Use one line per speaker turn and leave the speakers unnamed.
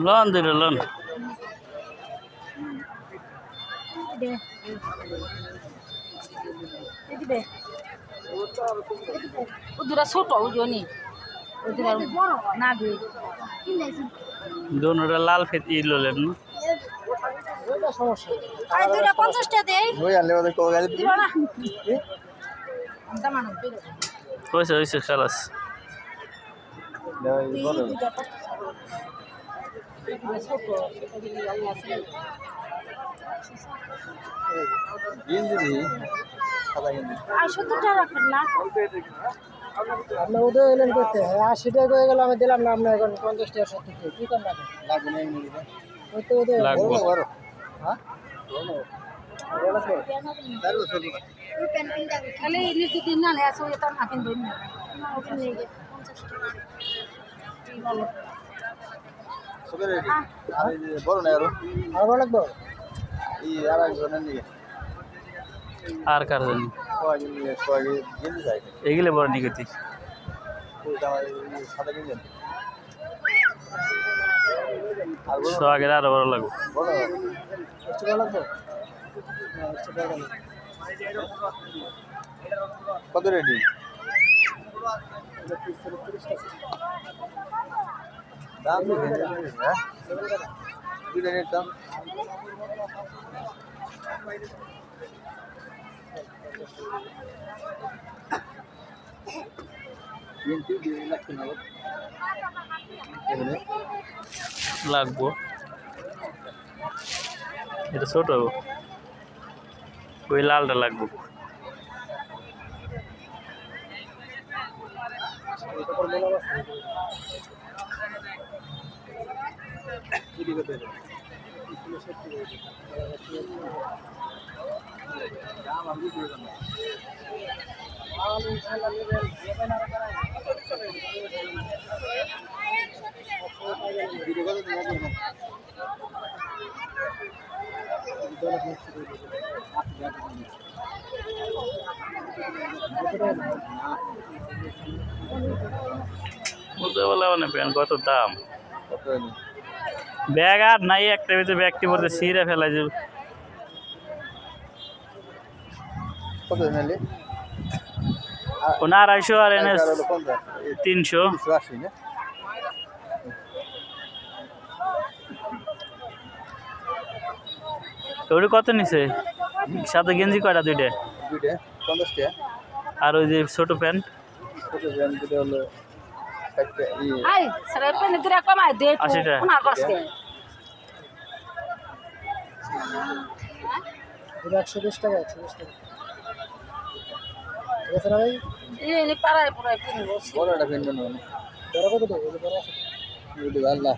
Loan দুটো loan
দুটা ছোট ওই জনি ওই দুটা না দুই
দোনোটা লাল ফেত ই ললেন না
দুটা
হয়েছে হয়েছে খালাস
আপনি ওদের এলেন করতে আশি টাকা হয়ে গেল আমি দিলাম না আপনার এখন পঞ্চাশ টাকা সত্তর টাকা কী করেন
না সবে রেডি আর এই যে বড় না আরও?
আর ভালো লাগবে?
এই আর একজনের নিয়ে।
আর কার জানি
কয়েকজন নিয়ে কয়েকজন গেঞ্জি যায়
এগুলো বড়
আর বড়
বড়
বড়
লাগবে?
কত রেডি দাম হ্যাঁ? রেট দাম।
লাগবো। এটা ছোট ওই লালটা লাগবো
চুরি করতে হবে। দাম আপনি দিয়ে দেন না। ভিডিও কত দিন আগে না?
বুঝতে পারলাম মানে প্যান্ট কত দাম
কত?
ব্যাগ আর নাই একটা ভিতরে ব্যাগটি পড়তে ছিঁড়ে ফেলাই যে
কত
আড়াইশো আর এনে তিনশো। ওটা কত নিছে? সাথে গেঞ্জি কয়টা দুইটা? আর ওই যে ছোট প্যান্ট?
ছোট দুটো হলো
একশো বিশ টাকা একশো বিশ টাকা। ঠিক আছে না ভাই
এই নি পাড়ায় পুরাই কিনবো
বড় কিনবেন
বড় কত? দেবো
আল্লাহ।